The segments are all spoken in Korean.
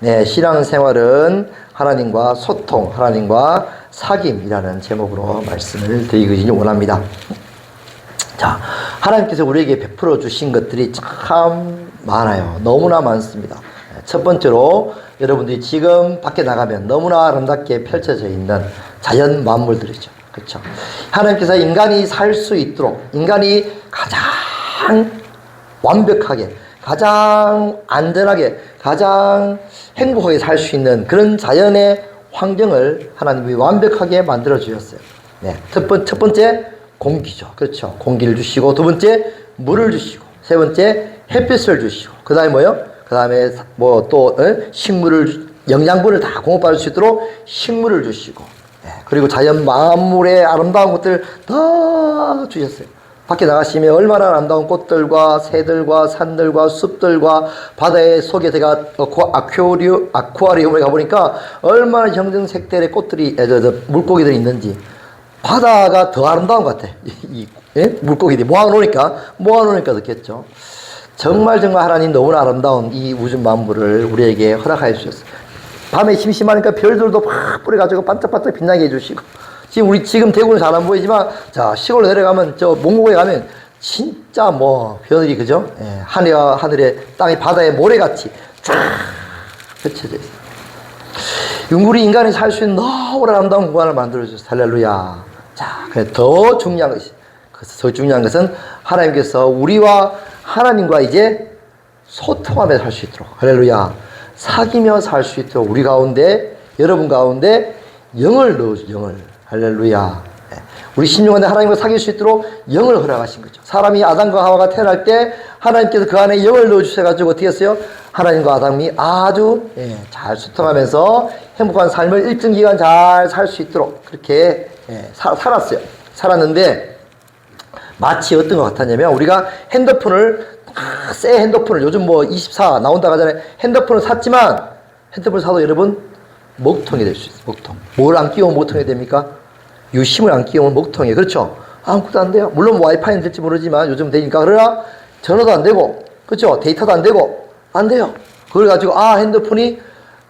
네, 신앙생활은 하나님과 소통, 하나님과 사귐이라는 제목으로 말씀을 드리기 원합니다. 자, 하나님께서 우리에게 베풀어 주신 것들이 참 많아요. 너무나 많습니다. 첫 번째로 여러분들이 지금 밖에 나가면 너무나 아름답게 펼쳐져 있는 자연 만물들이죠. 그렇죠? 하나님께서 인간이 살 수 있도록 인간이 가장 완벽하게 가장 안전하게 가장 행복하게 살 수 있는 그런 자연의 환경을 하나님이 완벽하게 만들어 주셨어요. 네. 첫, 번, 첫 번째 공기죠. 그렇죠. 공기를 주시고 두 번째 물을 주시고 세 번째 햇빛을 주시고 그 다음에 뭐요? 그 다음에 뭐 또 식물을 영양분을 다 공급받을 수 있도록 식물을 주시고 네. 그리고 자연 만물의 아름다운 것들 다 주셨어요. 밖에 나가시면 얼마나 아름다운 꽃들과 새들과 산들과 숲들과 바다의 속에 제가 아쿠아리움, 아쿠아리움에 가보니까 얼마나 형정색들의 꽃들이, 물고기들이 있는지 바다가 더 아름다운 것 같아. 이, 이 예? 물고기들이 모아놓으니까, 모아놓으니까 좋겠죠. 정말 정말 하나님 너무나 아름다운 이 우주 만물을 우리에게 허락하여 주셨어요. 밤에 심심하니까 별들도 팍 뿌려가지고 반짝반짝 빛나게 해주시고, 지금 우리 지금 대구는 잘 안 보이지만 자 시골 내려가면 저 몽고에 가면 진짜 뭐 별이 그죠? 예, 하늘 하늘에 땅이 바다에 모래같이 쫙 펼쳐져 있어요. 윤구리 인간이 살 수 있는 너무 아름다운 공간을 만들어주셨어요. 할렐루야. 자, 그래 더 중요한 것이 더 중요한 것은 하나님께서 우리와 하나님과 이제 소통하며 살 수 있도록 할렐루야. 사귀며 살 수 있도록 우리 가운데 여러분 가운데 영을 넣어주 영을 할렐루야. 예. 우리 신령한데 하나님과 사귈 수 있도록 영을 허락하신 거죠. 사람이 아담과 하와가 태어날 때 하나님께서 그 안에 영을 넣어주셔가지고 어떻게 했어요? 하나님과 아담이 아주 예, 잘 소통하면서 행복한 삶을 일정 기간 잘 살 수 있도록 그렇게 예, 사, 살았어요. 살았는데 마치 어떤 것 같았냐면 우리가 핸드폰을 아, 새 핸드폰을 요즘 뭐 24 나온다고 하잖아요. 핸드폰을 샀지만 핸드폰을 사도 여러분 먹통이 될 수 있어요. 먹통. 뭘 안 끼우면 먹통이 됩니까? 유심을 안 끼우면 먹통이에요. 그렇죠? 아무것도 안 돼요. 물론 뭐 와이파이는 될지 모르지만 요즘 되니까. 그러나 전화도 안 되고, 그렇죠? 데이터도 안 되고, 안 돼요. 그걸 가지고, 아, 핸드폰이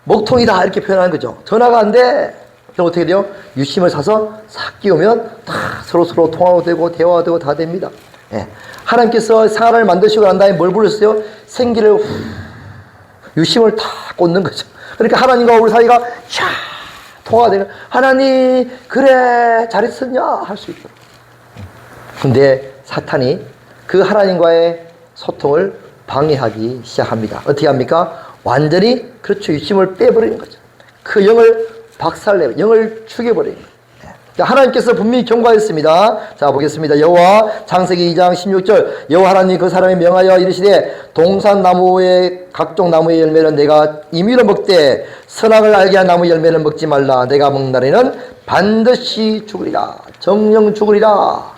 먹통이다. 이렇게 표현하는 거죠. 전화가 안 돼. 그럼 어떻게 돼요? 유심을 사서 싹 끼우면 다 서로 서로 통화도 되고, 대화도 되고 다 됩니다. 예. 하나님께서 사람을 만드시고 난 다음에 뭘 부르셨어요? 생기를 후, 유심을 다 꽂는 거죠. 그러니까 하나님과 우리 사이가 샥 통화가 되는 하나님 그래 잘 있었냐? 할 수 있도록. 근데 사탄이 그 하나님과의 소통을 방해하기 시작합니다. 어떻게 합니까? 완전히 그렇죠. 유심을 빼버리는 거죠. 그 영을 박살내 영을 죽여버리는 자, 하나님께서 분명히 경고하였습니다. 자, 보겠습니다. 여호와 창세기 2장 16절 여호와 하나님 그 사람이 명하여 이르시되 동산 나무의 각종 나무의 열매는 내가 임의로 먹되 선악을 알게 한 나무 열매는 먹지 말라. 내가 먹는 날에는 반드시 죽으리라. 정령 죽으리라.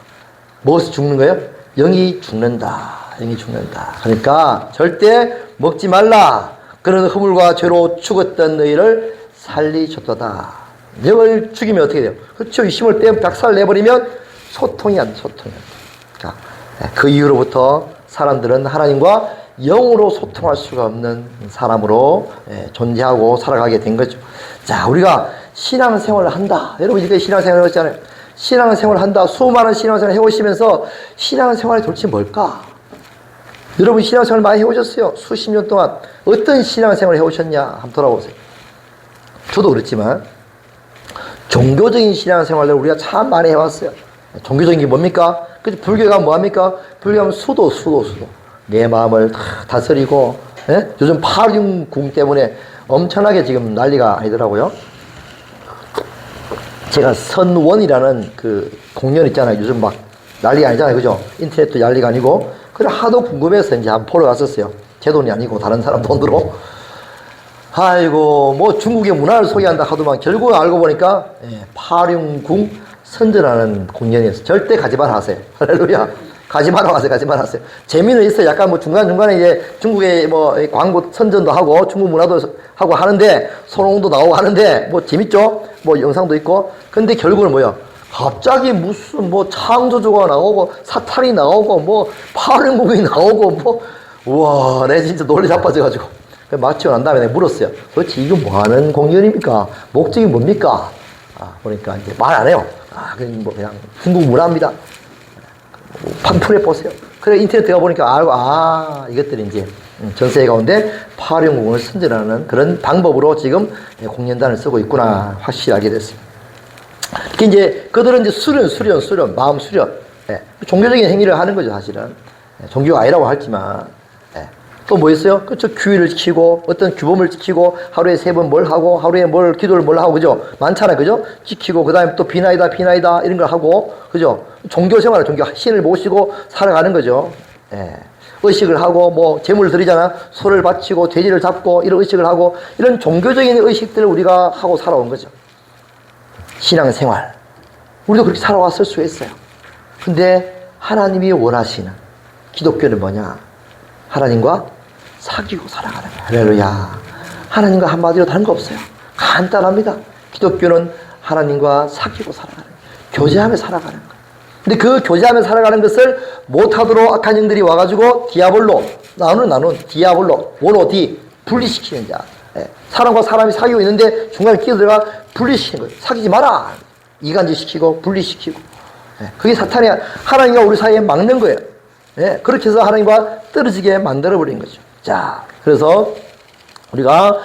무엇을 죽는 거예요? 영이 죽는다. 영이 죽는다. 그러니까 절대 먹지 말라. 그런 허물과 죄로 죽었던 너희를 살리셨도다. 영을 죽이면 어떻게 돼요? 그렇죠. 이 힘을 빼 박살 내버리면 소통이 안 돼, 소통이 안 돼. 자, 그 이후로부터 사람들은 하나님과 영으로 소통할 수가 없는 사람으로 예, 존재하고 살아가게 된 거죠. 자, 우리가 신앙생활을 한다. 여러분, 이렇게 신앙생활을 했잖아요. 신앙생활을 한다. 수많은 신앙생활을 해오시면서 신앙생활이 도대체 뭘까? 여러분, 신앙생활 많이 해오셨어요. 수십 년 동안. 어떤 신앙생활을 해오셨냐? 한번 돌아보세요. 저도 그렇지만, 종교적인 신앙생활을 우리가 참 많이 해왔어요. 종교적인 게 뭡니까? 그 불교가 뭐합니까? 불교하면 수도, 수도, 수도. 내 마음을 다 다스리고, 예? 요즘 파륜궁 때문에 엄청나게 지금 난리가 아니더라고요. 제가 선원이라는 그 공연 있잖아요. 요즘 막 난리가 아니잖아요. 그죠? 인터넷도 난리가 아니고. 그래, 하도 궁금해서 이제 한번 보러 갔었어요. 제 돈이 아니고 다른 사람 돈으로. 아이고 뭐 중국의 문화를 소개한다 하더만 결국 알고 보니까 예, 파륜궁 선전하는 공연이었어요. 절대 가지 마라 하세요. 할렐루야. 가지 마라 하세요. 가지 마라 하세요. 재미는 있어요. 약간 뭐 중간중간에 이제 중국의 뭐 광고 선전도 하고 중국 문화도 하고 하는데 소롱도 나오고 하는데 뭐 재밌죠? 뭐 영상도 있고. 근데 결국은 뭐야? 갑자기 무슨 뭐 창조주가 나오고 사탄이 나오고 뭐 파륜궁이 나오고 뭐 우와 내 진짜 논리 자빠져가지고 마치고 난 다음에 물었어요. 도대체 이거 뭐 하는 공연입니까? 목적이 뭡니까? 아, 보니까 이제 말 안 해요. 아, 그냥 뭐 그냥 중국 문화입니다. 뭐 판풀해 보세요. 그래 인터넷 들어가 보니까 알고 아 이것들이 이제 음, 전 세계 가운데 파령공을 선전하는 그런 방법으로 지금 공연단을 쓰고 있구나 확실히 알게 됐습니다. 이제 그들은 이제 수련, 수련, 수련, 마음 수련, 예, 종교적인 행위를 하는 거죠 사실은 예, 종교가 아니라고 하지만 예. 또 뭐 있어요? 그렇죠 규율을 지키고 어떤 규범을 지키고 하루에 세 번 뭘 하고 하루에 뭘 기도를 뭘 하고 그죠 많잖아요 그죠 지키고 그 다음에 또 비나이다 비나이다 이런 걸 하고 그죠 종교 생활을 종교 신을 모시고 살아가는 거죠 예. 의식을 하고 뭐 제물을 드리잖아 소를 바치고 돼지를 잡고 이런 의식을 하고 이런 종교적인 의식들을 우리가 하고 살아온 거죠 신앙생활. 우리도 그렇게 살아왔을 수 있어요. 근데 하나님이 원하시는 기독교는 뭐냐? 하나님과 사귀고 살아가는 거예요. 할렐루야. 하나님과 한마디로 다른 거 없어요. 간단합니다. 기독교는 하나님과 사귀고 살아가는 거예요. 교제하며 살아가는 거예요. 근데 그 교제하며 살아가는 것을 못하도록 악한 영들이 와가지고 디아볼로, 나누는 나누는 디아볼로, 모노 디, 분리시키는 자. 예, 사람과 사람이 사귀고 있는데 중간에 끼어들어가 분리시키는 거예요. 사귀지 마라. 이간질 시키고 분리시키고. 예, 그게 사탄이 하나님과 우리 사이에 막는 거예요. 예, 그렇게 해서 하나님과 떨어지게 만들어버린 거죠. 자, 그래서 우리가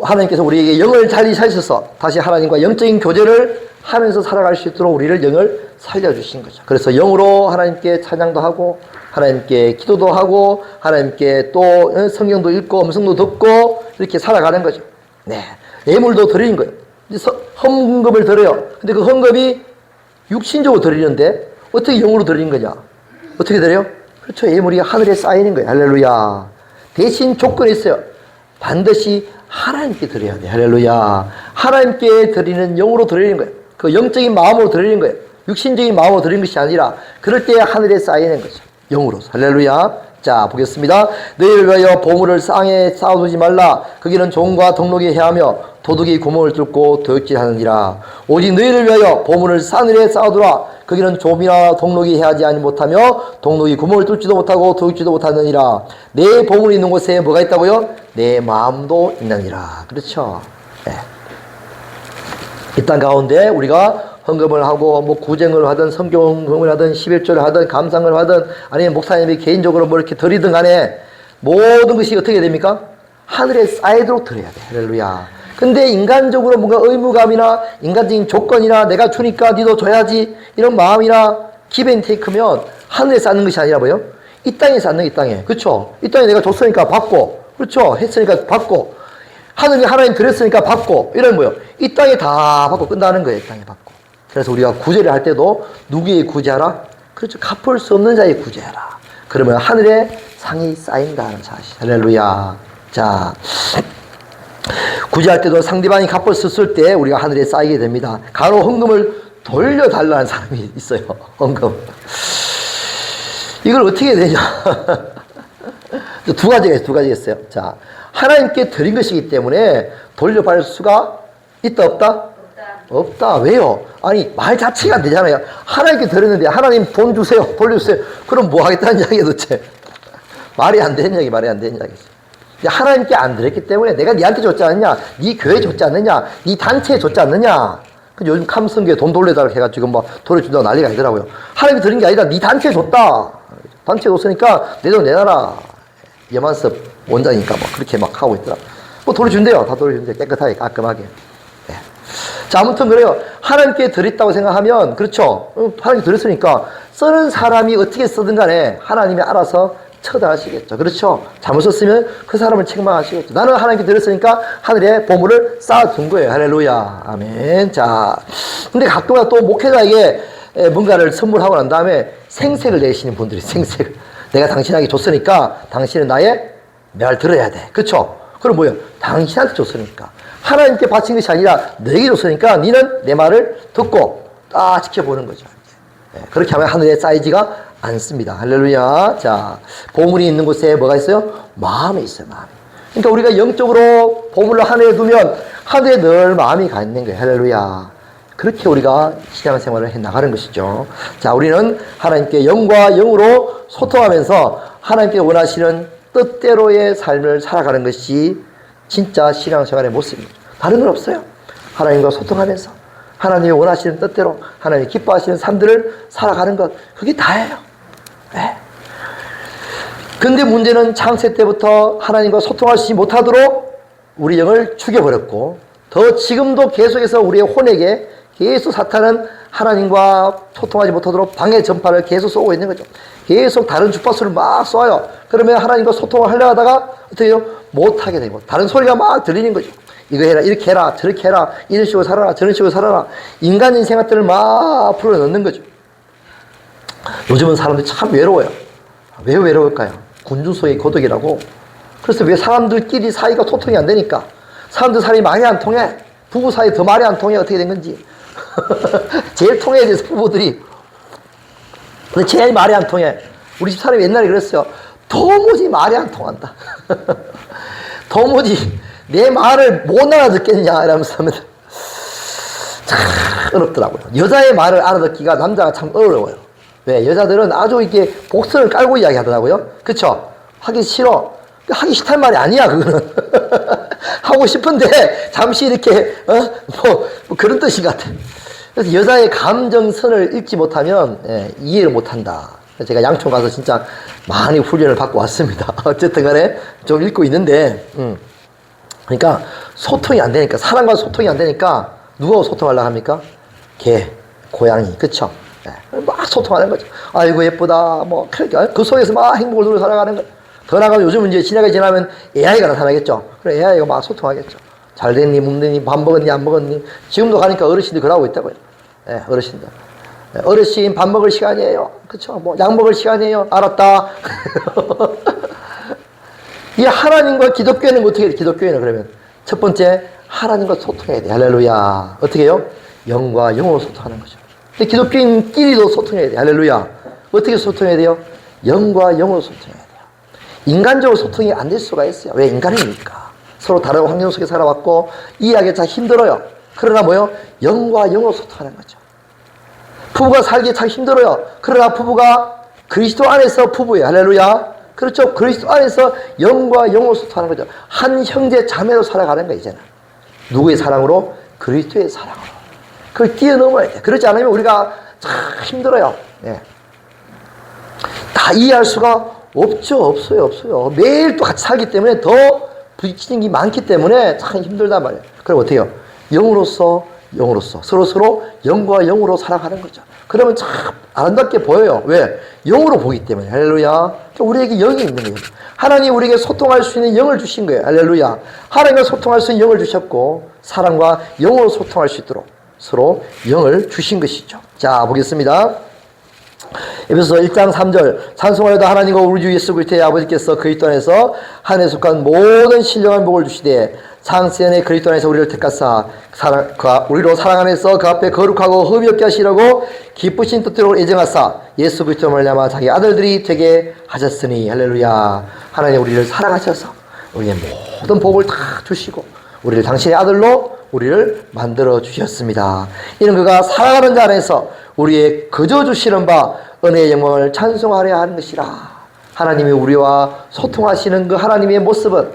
하나님께서 우리에게 영을 잘 살셔서 다시 하나님과 영적인 교제를 하면서 살아갈 수 있도록 우리를 영을 살려주신 거죠. 그래서 영으로 하나님께 찬양도 하고 하나님께 기도도 하고 하나님께 또 성경도 읽고 음성도 듣고 이렇게 살아가는 거죠. 네. 예물도 드리는 거예요. 헌금을 드려요. 근데 그 헌금이 육신적으로 드리는데 어떻게 영으로 드리는 거냐? 어떻게 드려요? 그렇죠. 예물이 하늘에 쌓이는 거예요. 할렐루야. 대신 조건이 있어요. 반드시 하나님께 드려야 돼. 할렐루야. 하나님께 드리는 영으로 드리는 거예요. 그 영적인 마음으로 드리는 거예요. 육신적인 마음으로 드리는 것이 아니라 그럴 때 하늘에 쌓이는 거죠. 영으로. 할렐루야. 자, 보겠습니다. 너희를 위하여 보물을 쌍에 쌓아두지 말라. 거기는 종과 동록이 해하며 도둑이 구멍을 뚫고 도둑질하느니라. 오직 너희를 위하여 보물을 싸늘에 쌓아두라. 거기는 좀이나 동록이 해하지 아니 못하며 동록이 구멍을 뚫지도 못하고 도둑질도 못하느니라. 내 보물이 있는 곳에 뭐가 있다고요? 내 마음도 있느니라. 그렇죠. 네. 이땅 가운데 우리가 헌금을 하고 뭐 구쟁을 하든 성경을 하든 11조를 하든 감상을 하든 아니면 목사님이 개인적으로 뭐 이렇게 드리든 간에 모든 것이 어떻게 됩니까? 하늘에 쌓이도록 드려야 돼. 할렐루야. 근데 인간적으로 뭔가 의무감이나 인간적인 조건이나 내가 주니까 니도 줘야지 이런 마음이나 기벤테이크면 하늘에 쌓는 것이 아니라 뭐요? 이 땅에 쌓는 이 땅에. 그렇죠? 이 땅에 내가 줬으니까 받고 그렇죠? 했으니까 받고 하늘이 하나님 드렸으니까 받고 이런 뭐요? 이 땅에 다 받고 끝나는 거예요. 이 땅에 받고. 그래서 우리가 구제를 할 때도 누구의 구제하라? 그렇죠. 갚을 수 없는 자의 구제하라. 그러면 하늘에 상이 쌓인다는 사실. 할렐루야. 자. 구제할 때도 상대방이 갚을 수 없을 때 우리가 하늘에 쌓이게 됩니다. 간혹 헌금을 돌려달라는 사람이 있어요. 헌금. 이걸 어떻게 되냐. 두 가지가 있어요. 두 가지가 있어요. 자. 하나님께 드린 것이기 때문에 돌려받을 수가 있다, 없다? 없다. 왜요? 아니, 말 자체가 안 되잖아요. 하나님께 드렸는데, 하나님 돈 주세요. 돌려주세요. 그럼 뭐 하겠다는 이야기야, 도대체. 말이 안 되는 이야기, 말이 안 되는 이야기죠. 하나님께 안 드렸기 때문에 내가 니한테 줬지 않느냐? 니 교회 줬지 않느냐? 니 단체에 줬지 않느냐? 그 요즘 감성교회 돈 돌려달라고 해가지고 막 돌려준다고 난리가 아니더라고요. 하나님이 드린 게 아니라 니 단체에 줬다. 단체에 줬으니까 내 돈 내놔라. 예만섭 원장이니까 뭐 그렇게 막 하고 있더라. 뭐 돌려준대요. 다 돌려준대. 깨끗하게, 깔끔하게. 네. 자, 아무튼 그래요. 하나님께 드렸다고 생각하면, 그렇죠. 하나님께 드렸으니까, 쓰는 사람이 어떻게 쓰든 간에 하나님이 알아서 처단하시겠죠. 그렇죠. 잘못 썼으면 그 사람을 책망하시겠죠. 나는 하나님께 드렸으니까 하늘에 보물을 쌓아둔 거예요. 할렐루야. 아멘. 자. 근데 가끔가다 또 목회자에게 뭔가를 선물하고 난 다음에 생색을 내시는 분들이 생색을. 내가 당신에게 줬으니까 당신은 나의 말 들어야 돼. 그렇죠? 그럼 뭐예요? 당신한테 줬으니까. 하나님께 바친 것이 아니라 너에게 줬으니까 너는 내 말을 듣고 딱 지켜보는 거죠. 네, 그렇게 하면 하늘에 쌓이지가 않습니다. 할렐루야. 자, 보물이 있는 곳에 뭐가 있어요? 마음이 있어요, 마음이. 그러니까 우리가 영적으로 보물을 하늘에 두면 하늘에 늘 마음이 가 있는 거예요. 할렐루야. 그렇게 우리가 신앙생활을 해 나가는 것이죠. 자, 우리는 하나님께 영과 영으로 소통하면서 하나님께 원하시는 뜻대로의 삶을 살아가는 것이 진짜 신앙생활의 모습입니다. 다른 건 없어요. 하나님과 소통하면서 하나님이 원하시는 뜻대로 하나님이 기뻐하시는 삶들을 살아가는 것 그게 다예요. 네. 근데 문제는 창세 때부터 하나님과 소통하지 못하도록 우리 영을 죽여버렸고 더 지금도 계속해서 우리의 혼에게 계속 사탄은 하나님과 소통하지 못하도록 방해 전파를 계속 쏘고 있는 거죠. 계속 다른 주파수를 막 쏴요. 그러면 하나님과 소통을 하려 하다가 어떻게 해요? 못하게 되고 다른 소리가 막 들리는 거죠. 이거 해라, 이렇게 해라, 저렇게 해라, 이런 식으로 살아라, 저런 식으로 살아라. 인간 인 생각들을 막 불어넣는 거죠. 요즘은 사람들이 참 외로워요. 왜 외로울까요? 군중 속의 고독이라고. 그래서 왜 사람들끼리 사이가 소통이 안 되니까. 사람들 사이 말이 안 통해. 부부 사이 더 말이 안 통해. 어떻게 된 건지. 제일 통해야 돼서 부부들이. 근데 제일 말이 안 통해. 우리 집 사람이 옛날에 그랬어요. 도무지 말이 안 통한다. 도무지 내 말을 못 알아듣겠냐 이러면서 하면 참 어렵더라고요. 여자의 말을 알아듣기가 남자가 참 어려워요. 왜? 여자들은 아주 이렇게 복선을 깔고 이야기 하더라고요. 그쵸? 하기 싫어. 하기 싫다는 말이 아니야, 그거는. 하고 싶은데, 잠시 이렇게, 어? 뭐, 뭐 그런 뜻인 것 같아. 그래서 여자의 감정선을 읽지 못하면, 예, 이해를 못 한다. 제가 양촌 가서 진짜 많이 훈련을 받고 왔습니다. 어쨌든 간에 좀 읽고 있는데, 음. 그러니까 소통이 안 되니까, 사람과 소통이 안 되니까, 누가 소통하려고 합니까? 개, 고양이, 그쵸? 예, 막 소통하는 거죠. 아이고, 예쁘다. 뭐, 그러니까 그 속에서 막 행복을 누려 살아가는 거예요. 더 나가면 요즘 이제 지나가 지나면 AI가 나타나겠죠. 그래, AI가 막 소통하겠죠. 잘 됐니, 못 됐니, 밥 먹었니, 안 먹었니. 지금도 가니까 어르신들이 그러고 있다고요. 예, 어르신들. 예, 어르신 밥 먹을 시간이에요. 그쵸? 뭐, 약 먹을 시간이에요. 알았다. 이 하나님과 기독교회는 어떻게 해? 기독교회는 그러면 첫 번째 하나님과 소통해야 돼. 할렐루야. 어떻게 해요? 영과 영으로 소통하는 거죠. 근데 기독교인끼리도 소통해야 돼. 할렐루야. 어떻게 소통해야 돼요? 영과 영으로 소통해야 돼요. 인간적으로 소통이 안 될 수가 있어요. 왜 인간이니까. 서로 다른 환경 속에 살아왔고 이해하기 참 힘들어요. 그러나 뭐요? 영과 영으로 소통하는 거죠. 부부가 살기 참 힘들어요. 그러나 부부가 그리스도 안에서 부부예요. 할렐루야. 그렇죠. 그리스도 안에서 영과 영으로 소통하는 거죠. 한 형제 자매로 살아가는 거예요, 이제는. 누구의 사랑으로? 그리스도의 사랑으로. 그걸 뛰어넘어야 돼. 그렇지 않으면 우리가 참 힘들어요. 예. 다 이해할 수가 없죠. 없어요. 없어요. 매일 또 같이 살기 때문에 더 부딪히는 게 많기 때문에 참 힘들단 말이에요. 그럼 어떻게 해요? 영으로서 영으로서 서로 서로 영과 영으로 살아가는 거죠. 그러면 참 아름답게 보여요. 왜? 영으로 보기 때문에. 할렐루야. 우리에게 영이 있는 거예요. 하나님 우리에게 소통할 수 있는 영을 주신 거예요. 할렐루야. 하나님과 소통할 수 있는 영을 주셨고 사랑과 영으로 소통할 수 있도록 서로 영을 주신 것이죠. 자, 보겠습니다. 에베소 1장 3절 찬송하여도 하나님과 우리 주 예수 그리스도의 아버지께서 그리스도 안에서 하늘에 속한 모든 신령한 복을 주시되 창세전에 그리스도 안에서 우리를 택하사 사랑, 그, 우리로 사랑 안에서 그 앞에 거룩하고 흠이 없게 하시려고 기쁘신 뜻대로 예정하사 예수 그리스도 말미암아 자기 아들들이 되게 하셨으니 할렐루야. 하나님 우리를 사랑하셔서 우리의 모든 복을 다 주시고 우리를 당신의 아들로 우리를 만들어 주셨습니다. 이는 그가 살아가는 자 안에서 우리의 거저 주시는 바 은혜의 영광을 찬송하려 하는 것이라. 하나님이 우리와 소통하시는 그 하나님의 모습은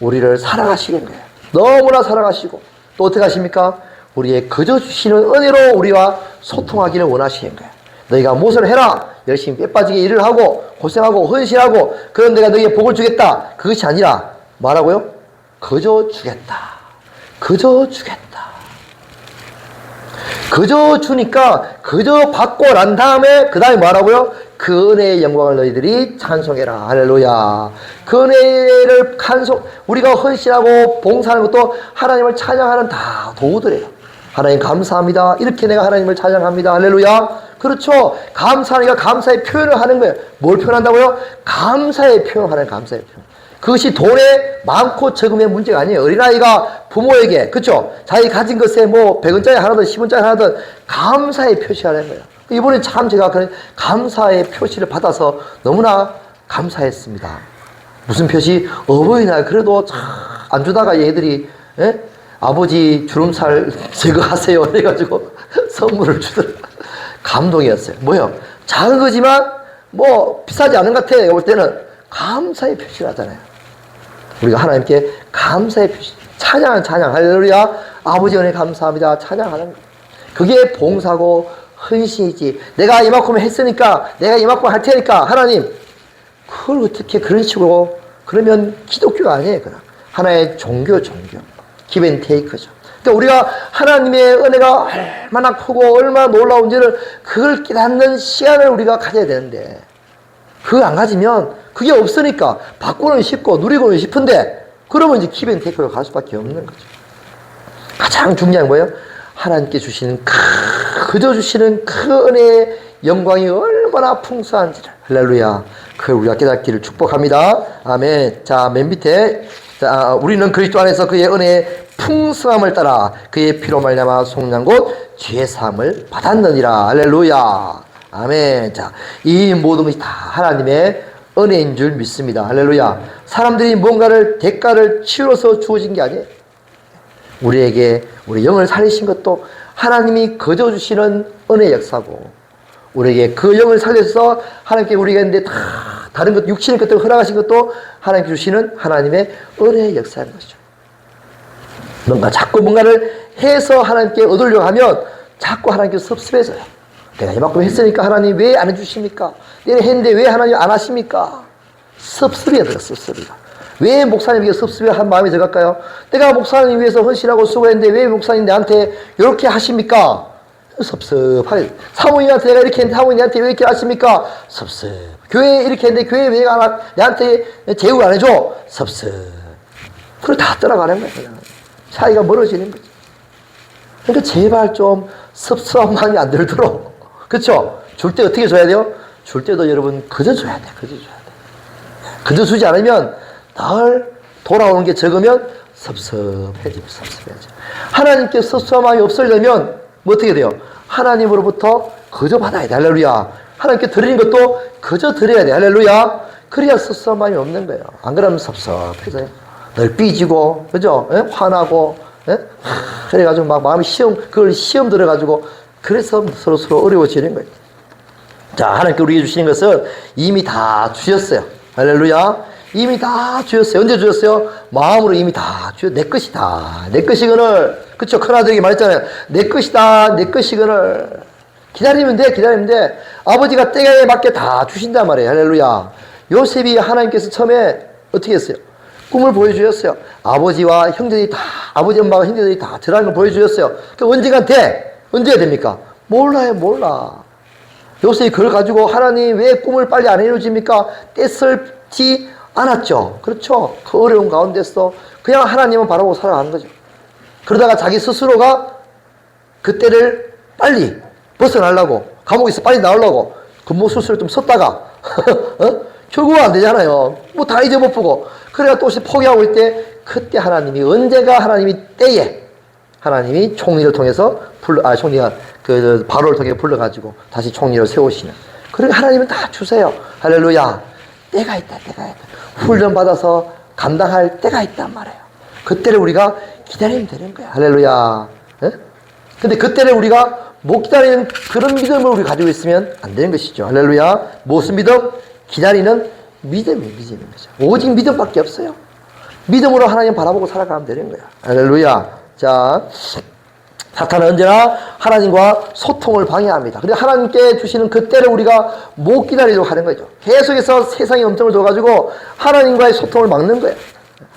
우리를 사랑하시는 거예요. 너무나 사랑하시고 또 어떻게 하십니까? 우리의 거저 주시는 은혜로 우리와 소통하기를 원하시는 거예요. 너희가 무엇을 해라. 열심히 빼빠지게 일을 하고 고생하고 헌신하고 그런 내가 너희에 복을 주겠다. 그것이 아니라 뭐라고요? 거저 주겠다. 그저 주겠다. 그저 주니까 그저 받고 난 다음에 그 다음에 뭐라고요? 그 은혜의 영광을 너희들이 찬송해라. 할렐루야. 그 은혜를 찬송, 우리가 헌신하고 봉사하는 것도 하나님을 찬양하는 다 도구들이에요. 하나님 감사합니다. 이렇게 내가 하나님을 찬양합니다. 할렐루야. 그렇죠. 감사하니까 감사의 표현을 하는 거예요. 뭘 표현한다고요? 감사의 표현을 하는 감사의 표현. 그것이 돈에 많고 적음의 문제가 아니에요. 어린아이가 부모에게, 그쵸? 자기 가진 것에 뭐 100원짜리 하나든 10원짜리 하나든 감사의 표시하는 거예요. 이번에 참 제가 그 감사의 표시를 받아서 너무나 감사했습니다. 무슨 표시? 어버이날 그래도 참안 주다가 얘들이, 예? 아버지 주름살 제거하세요. 해가지고 선물을 주더라. 감동이었어요. 뭐요? 작은 거지만 뭐 비싸지 않은 것 같아요. 볼 때는 감사의 표시를 하잖아요. 우리가 하나님께 감사의 표시, 찬양, 찬양, 할렐루야. 아버지 은혜 감사합니다. 찬양하는 거. 그게 봉사고 헌신이지. 내가 이만큼 했으니까, 내가 이만큼 할 테니까, 하나님, 그걸 어떻게 그런 식으로, 그러면 기독교가 아니에요, 그냥. 하나의 종교, 종교. 기벤 테이크죠. 그러니까 우리가 하나님의 은혜가 얼마나 크고 얼마나 놀라운지를 그걸 깨닫는 시간을 우리가 가져야 되는데, 그거 안 가지면 그게 없으니까 받고는 싶고 누리고는 싶은데 그러면 이제 기벤테이크로 갈 수밖에 없는 거죠. 가장 중요한 거예요. 하나님께 주시는 크, 그저 주시는 그 은혜의 영광이 얼마나 풍성한지를 할렐루야. 그걸 우리가 깨닫기를 축복합니다. 아멘. 자, 맨 밑에 자, 우리는 그리스도 안에서 그의 은혜의 풍성함을 따라 그의 피로 말미암아 속량 곧 죄 사함을 받았느니라. 할렐루야. 아멘. 자, 이 모든 것이 다 하나님의 은혜인 줄 믿습니다. 할렐루야. 사람들이 뭔가를 대가를 치러서 주어진 게 아니에요. 우리에게 우리 영을 살리신 것도 하나님이 거저 주시는 은혜 역사고 우리에게 그 영을 살려서 하나님께 우리가 있는데 다 다른 것 육신의 것들을 허락하신 것도 하나님께 주시는 하나님의 은혜의 역사인 것이죠. 뭔가 자꾸 뭔가를 해서 하나님께 얻으려고 하면 자꾸 하나님께 섭섭해져요. 내가 이만큼 했으니까 하나님 왜 안 해주십니까? 내가 했는데 왜 하나님 안 하십니까? 섭섭이가 들어 섭섭이가. 왜 목사님에게 섭섭해 한 마음이 들어갈까요? 내가 목사님 위해서 헌신하고 수고했는데 왜 목사님 나한테 이렇게 하십니까? 섭섭하게. 사모님한테 내가 이렇게 했는데 사모님한테 왜 이렇게 하십니까? 섭섭. 교회 이렇게 했는데 교회 왜 안, 내한테 제휴 안 해줘? 섭섭. 그걸 다 떠나가는 거예요. 그냥. 차이가 멀어지는 거죠. 그러니까 제발 좀 섭섭한 마음이 안 들도록. 그쵸? 줄때 어떻게 줘야 돼요? 줄 때도 여러분 그저 줘야 돼. 그저 줘야 돼. 그저 주지 않으면 늘 돌아오는 게 적으면 섭섭해지고 섭섭해져. 하나님께 섭섭한 마음이 없으려면 뭐 어떻게 돼요? 하나님으로부터 그저 받아야 돼. 할렐루야. 하나님께 드리는 것도 그저 드려야 돼. 할렐루야. 그래야 섭섭한 마음이 없는 거예요. 안 그러면 섭섭해져요. 늘 삐지고, 그죠? 예? 화나고, 예? 하, 그래가지고 막 마음이 시험, 그걸 시험 들어가지고, 그래서 서로 서로 어려워지는 거예요. 자, 하나님께 우리에게 주시는 것을 이미 다 주셨어요. 할렐루야. 이미 다 주셨어요. 언제 주셨어요? 마음으로 이미 다 주셨, 내 것이다. 내 것이거늘. 그쵸. 큰아들에게 말했잖아요. 내 것이다. 내 것이거늘. 기다리면 돼. 기다리면 돼. 아버지가 때에 맞게 다 주신단 말이에요. 할렐루야. 요셉이 하나님께서 처음에 어떻게 했어요? 꿈을 보여주셨어요. 아버지와 형제들이 다, 아버지 엄마와 형제들이 다 드라는 걸 보여주셨어요. 그 언젠가 돼? 언제가 됩니까? 몰라요, 몰라. 요셉이 그걸 가지고 하나님 왜 꿈을 빨리 안 이루어집니까? 떼쓸지 않았죠. 그렇죠. 그 어려운 가운데서 그냥 하나님은 바라보고 살아가는 거죠. 그러다가 자기 스스로가 그때를 빨리 벗어나려고 감옥에서 빨리 나오려고 근무수술을 좀 썼다가 어? 결국은 안 되잖아요. 뭐 다 잊어먹고 그래가 또 포기하고 있을 때 그때 하나님이 언제가 하나님이 때에 하나님이 총리를 통해서 불러 아 총리가 그 바로를 통해 불러가지고 다시 총리를 세우시는 그러니까 하나님은 다 주세요. 할렐루야. 때가 있다, 때가 있다. 훈련 받아서 감당할 때가 있단 말이에요. 그때를 우리가 기다리면 되는 거야. 할렐루야. 예? 근데 그때를 우리가 못 기다리는 그런 믿음을 우리 가지고 있으면 안 되는 것이죠. 할렐루야. 무슨 믿음? 기다리는 믿음이 믿음인 거죠. 오직 믿음밖에 없어요. 믿음으로 하나님 바라보고 살아가면 되는 거야. 할렐루야. 자, 사탄은 언제나 하나님과 소통을 방해합니다. 그래서 하나님께 주시는 그 때를 우리가 못 기다리려고 하는 거죠. 계속해서 세상의 엄청을 줘가지고 하나님과의 소통을 막는 거예요.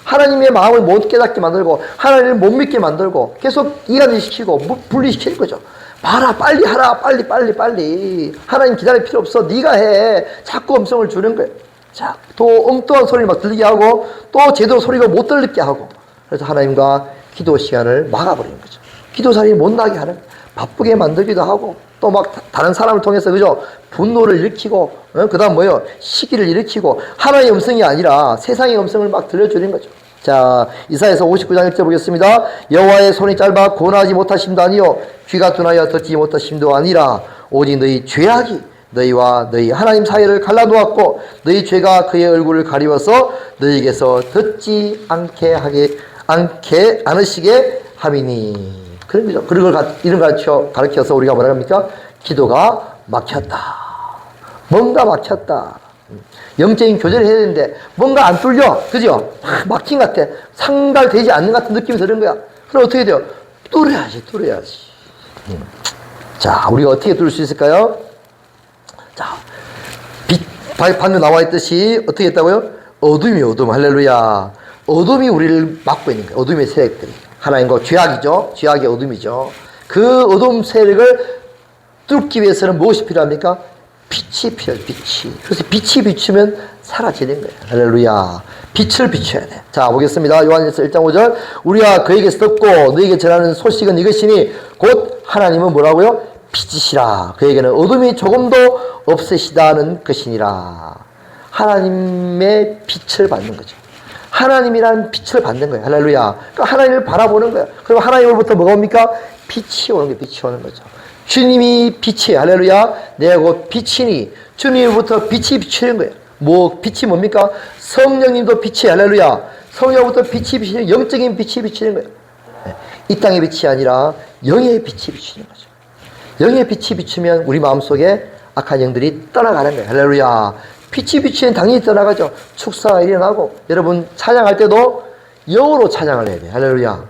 하나님의 마음을 못 깨닫게 만들고 하나님을 못 믿게 만들고 계속 이간을 시키고 분리시키는 거죠. 봐라 빨리 하라 빨리 빨리 빨리 하나님 기다릴 필요 없어 네가 해 자꾸 음성을 주는 거예요. 자, 또 엉뚱한 소리를 막 들리게 하고 또 제대로 소리가 못 들리게 하고 그래서 하나님과 기도 시간을 막아버리는 거죠. 기도 자리 못 나게 하는 바쁘게 만들기도 하고 또 막 다른 사람을 통해서 그죠 분노를 일으키고 어? 그다음 뭐요 시기를 일으키고 하나의 음성이 아니라 세상의 음성을 막 들려주는 거죠. 자 이사에서 59장 1절 보겠습니다. 여호와의 손이 짧아 고나지 못하심도 아니요 귀가 둔하여 듣지 못하심도 아니라 오직 너희 죄악이 너희와 너희 하나님 사이를 갈라놓았고 너희 죄가 그의 얼굴을 가리워서 너희에게서 듣지 않게 하게 않게 않으시게 함이니 그런 거죠. 그런 걸 이런 가르쳐 가르쳐서 우리가 뭐라 합니까? 기도가 막혔다. 뭔가 막혔다. 영적인 교제를 해야 되는데 뭔가 안 뚫려. 그죠? 막 막힌 것 같아. 상달되지 않는 것 같은 느낌이 드는 거야. 그럼 어떻게 돼요? 뚫어야지, 뚫어야지. 음. 자, 우리가 어떻게 뚫을 수 있을까요? 자, 빛, 바- 방금 나와 있듯이 어떻게 했다고요? 어둠이 어둠, 할렐루야. 어둠이 우리를 막고 있는 거예요. 어둠의 세력들이. 하나님과 죄악이죠. 죄악의 어둠이죠. 그 어둠 세력을 뚫기 위해서는 무엇이 필요합니까? 빛이 필요해요, 빛이. 그래서 빛이 비추면 사라지는 거예요. 할렐루야. 빛을 비춰야 돼. 자, 보겠습니다. 요한일서 1장 5절. 우리가 그에게서 듣고 너에게 전하는 소식은 이것이니 곧 하나님은 뭐라고요? 빛이시라. 그에게는 어둠이 조금도 없으시다는 것이니라. 하나님의 빛을 받는 거죠. 하나님이란 빛을 받는 거예요. 할렐루야. 그러니까 하나님을 바라보는 거예요. 그럼 하나님으로부터 뭐가 옵니까? 빛이 오는 게 빛이 오는 거죠. 주님이 빛이에요. 할렐루야. 내가 곧 빛이니 주님으로부터 빛이 비치는 거예요. 뭐 빛이 뭡니까? 성령님도 빛이에요. 할렐루야. 성령부터 빛이 비치는 영적인 빛이 비치는 거예요. 네. 이 땅의 빛이 아니라 영의 빛이 비치는 거죠. 영의 빛이 비추면 우리 마음속에 악한 영들이 떠나가는 거예요. 할렐루야. 빛이 비치면 당연히 떠나가죠. 축사가 일어나고 여러분 찬양할 때도 영으로 찬양을 해야 돼요. 할렐루야.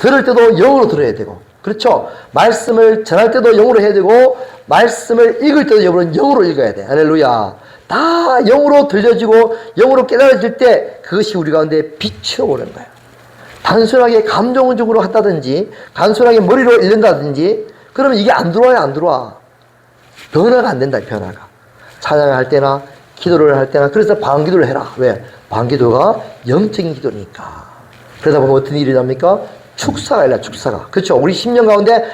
들을 때도 영으로 들어야 되고 그렇죠. 말씀을 전할 때도 영으로 해야 되고 말씀을 읽을 때도 여러분 영으로 읽어야 돼. 할렐루야. 다 영으로 들려지고 영으로 깨달아질 때 그것이 우리 가운데 비추어오는 거예요. 단순하게 감정적으로 한다든지 단순하게 머리로 읽는다든지 그러면 이게 안 들어와요 안 들어와 변화가 안 된다 변화가 찬양을 할 때나 기도를 할 때나 그래서 방기도를 해라 왜? 방기도가 영적인 기도니까 그러다 보면 어떤 일이 납니까? 축사가 일어나 축사가 그렇죠 우리 10년 가운데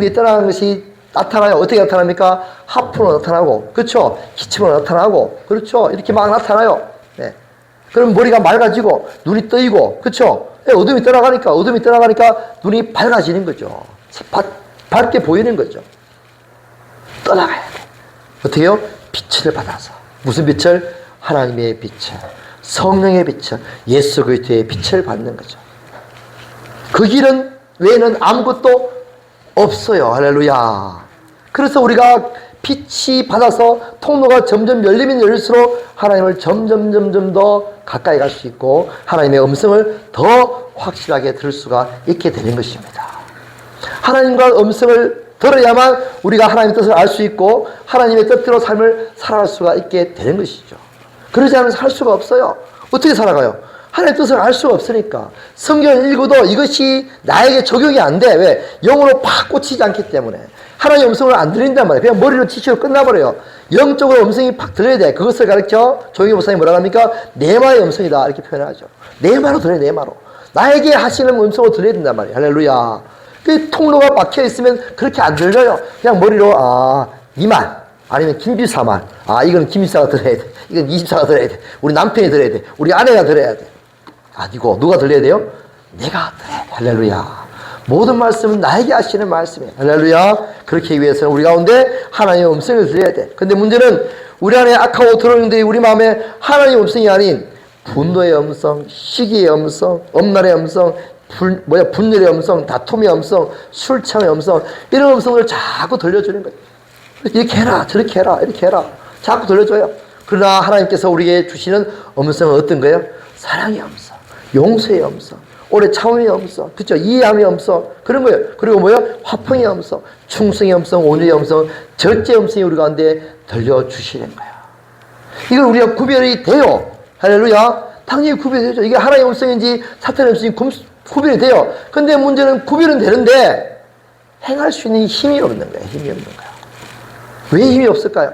일이 떠나는 것이 나타나요 어떻게 나타납니까? 하프로 나타나고 그렇죠 기침으로 나타나고 그렇죠 이렇게 막 나타나요 네. 그럼 머리가 맑아지고 눈이 떠이고 그렇죠? 어둠이 떠나가니까 어둠이 떠나가니까 눈이 밝아지는 거죠. 바, 밝게 보이는 거죠. 떠나가야 돼. 어떻게 요? 빛을 받아서 무슨 빛을? 하나님의 빛을, 성령의 빛을, 예수 그리스도의 빛을 받는 거죠. 그 길은 외에는 아무것도 없어요. 할렐루야. 그래서 우리가 빛이 받아서 통로가 점점 열리면 열릴수록 하나님을 점점 점점 더 가까이 갈 수 있고 하나님의 음성을 더 확실하게 들을 수가 있게 되는 것입니다. 하나님과 음성을 들어야만 우리가 하나님의 뜻을 알 수 있고 하나님의 뜻대로 삶을 살아갈 수가 있게 되는 것이죠. 그러지 않으면 살 수가 없어요. 어떻게 살아가요? 하나님의 뜻을 알 수가 없으니까. 성경을 읽어도 이것이 나에게 적용이 안 돼. 왜? 영으로 팍 꽂히지 않기 때문에. 하나님의 음성을 안 들린단 말이에요. 그냥 머리로 지치고 끝나버려요. 영적으로 음성이 팍 들려야 돼. 그것을 가르쳐 조용히 목사님 뭐라 합니까? 내마의 음성이다. 이렇게 표현하죠. 내마로 들어요. 내마로. 나에게 하시는 음성으로 들려야 된단 말이에요. 할렐루야. 그 통로가 막혀 있으면 그렇게 안 들려요. 그냥 머리로 아 이만 아니면 김비사만 아 이건 김비사가 들어야 돼. 이건 이집사가 들어야 돼. 우리 남편이 들어야 돼. 우리 아내가 들어야 돼. 아니고 누가 들려야 돼요? 내가 들어야 돼. 할렐루야. 모든 말씀은 나에게 하시는 말씀이에요. 할렐루야. 그렇게 위해서는 우리 가운데 하나님의 음성을 들려야 돼. 근데 문제는 우리 안에 악하고 들어오는데 우리 마음에 하나님의 음성이 아닌 분노의 음성, 시기의 음성, 엄날의 음성, 불, 뭐야, 분열의 음성, 다툼의 음성, 술 취함의 음성, 이런 음성을 자꾸 들려주는 거예요. 이렇게 해라, 저렇게 해라, 이렇게 해라. 자꾸 들려줘요. 그러나 하나님께서 우리에게 주시는 음성은 어떤 거예요? 사랑의 음성, 용서의 음성, 오래 참음의 음성, 그쵸? 이해함의 음성, 그런 거예요. 그리고 뭐요? 화평의 음성, 충성의 음성, 온유의 음성, 절제 음성이 우리 가운데 들려주시는 거예요. 이걸 우리가 구별이 돼요. 할렐루야. 당연히 구별이 되죠. 이게 하나의 음성인지 사탄의 음성인지 구- 구별이 돼요. 근데 문제는 구별은 되는데 행할 수 있는 힘이 없는 거예요. 힘이 없는 거예요. 왜 힘이 없을까요?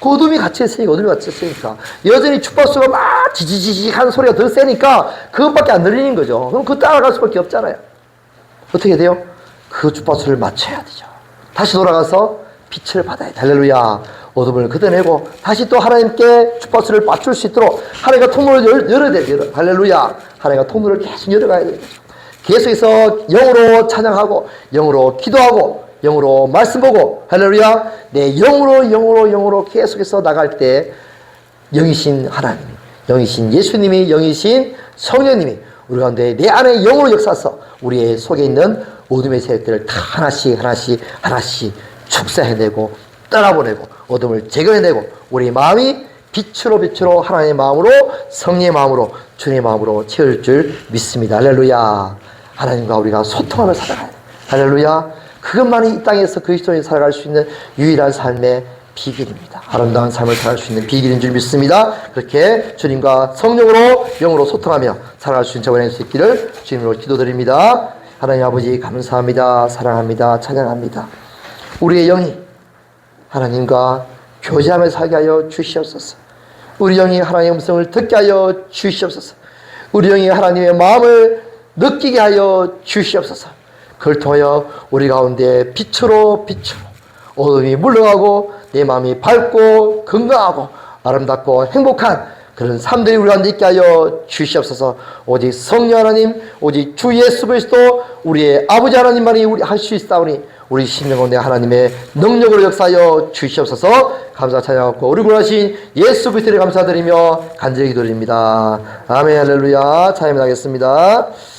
그 어둠이 같이 있으니까, 어둠이 같이 있으니까. 여전히 주파수가 막 지지지지 하는 소리가 더 세니까 그것밖에 안 들리는 거죠. 그럼 그 따라갈 수밖에 없잖아요. 어떻게 돼요? 그 주파수를 맞춰야 되죠. 다시 돌아가서 빛을 받아야 돼. 할렐루야. 어둠을 걷어내고 다시 또 하나님께 주파수를 맞출 수 있도록 하나님과 통로를 열, 열어야 돼. 열어. 할렐루야. 하나님과 통로를 계속 열어가야 거죠. 계속해서 영으로 찬양하고 영으로 기도하고 영으로 말씀 보고 할렐루야. 내 영으로 영으로 영으로 계속해서 나갈 때 영이신 하나님, 영이신 예수님이 영이신 성령님이 우리 가운데 내 안에 영으로 역사서 우리의 속에 있는 어둠의 세력들을 다 하나씩 하나씩 하나씩 축사해내고 떠나보내고 어둠을 제거해내고 우리 마음이 빛으로 빛으로 하나님의 마음으로 성령의 마음으로 주님의 마음으로 채울 줄 믿습니다. 할렐루야. 하나님과 우리가 소통하며 살아가야 돼. 할렐루야. 그것만이 이 땅에서 그리스도인 살아갈 수 있는 유일한 삶의 비결입니다. 아름다운 삶을 살아갈 수 있는 비결인 줄 믿습니다. 그렇게 주님과 성령으로 영으로 소통하며 살아갈 수 있는 저번에 수 있기를 주님으로 기도드립니다. 하나님 아버지 감사합니다. 사랑합니다. 찬양합니다. 우리의 영이 하나님과 교제하며 살게 하여 주시옵소서. 우리 영이 하나님의 음성을 듣게 하여 주시옵소서. 우리 영이 하나님의 마음을 느끼게 하여 주시옵소서. 그걸 통하여 우리 가운데 빛으로 빛으로 어둠이 물러가고 내 마음이 밝고 건강하고 아름답고 행복한 그런 삶들이 우리 가운데 있게 하여 주시옵소서. 오직 성령 하나님, 오직 주 예수 그리스도 우리의 아버지 하나님만이 우리 할 수 있사오니 우리 심령 가운데 하나님의 능력으로 역사하여 주시옵소서. 감사 찬양하고 우리 구하신 예수 그리스도를 감사드리며 간절히 기도드립니다. 아멘 할렐루야. 찬양하겠습니다.